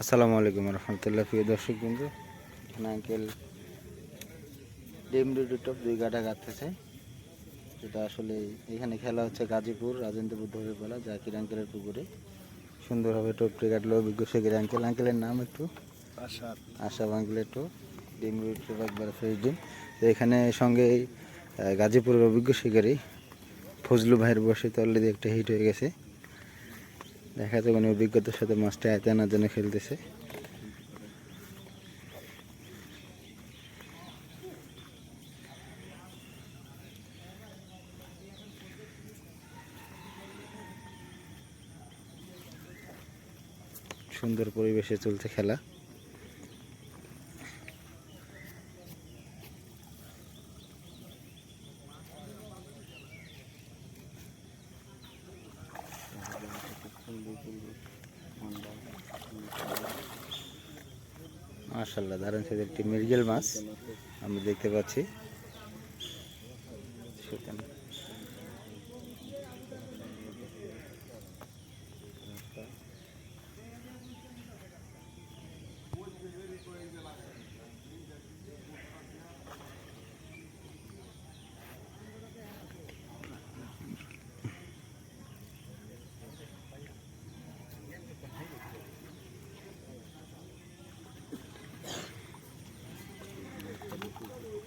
আসসালামু আলাইকুম রহমতুল্লাহ প্রিয় দর্শক বন্ধু এখানে আঙ্কেল ডিম ডুডু টপ দুই গাটা গাঁথতেছে। যেটা আসলে এখানে খেলা হচ্ছে গাজীপুর রাজেন্দ্র বুদ্ধ বলা জাকির আঙ্কেলের পুকুরে। সুন্দরভাবে টপটি কাটলো অভিজ্ঞ শেখের আঙ্কেল আঙ্কেলের নাম একটু? আশা আঙ্কেলের টপ ডিম ডুডু টপ একবার ফ্রেশ ডিম তো এখানে সঙ্গে গাজীপুরের অভিজ্ঞ শিকারী ফজলু ভাইয়ের বসে তো অলরেডি একটা হিট হয়ে গেছে। দেখা যায় মানে অভিজ্ঞতার সাথে মাছটা এত আনার জন্য খেলতেছে। সুন্দর পরিবেশে চলছে খেলা। মাশাল্লাহ দারুণ সাইজের একটি মৃগেল মাছ আমরা দেখতে পাচ্ছি। সেখানে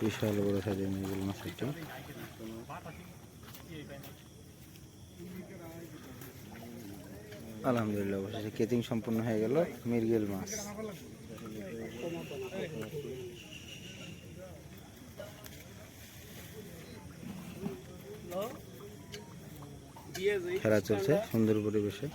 বিশাল বড় সাইজের মৃগেল মাছ একটি। আলহামদুলিল্লাহ অবশেষে কেচিং সম্পূর্ণ হয়ে গেল মৃগেল মাছ। খেলা চলছে সুন্দর পরিবেশে।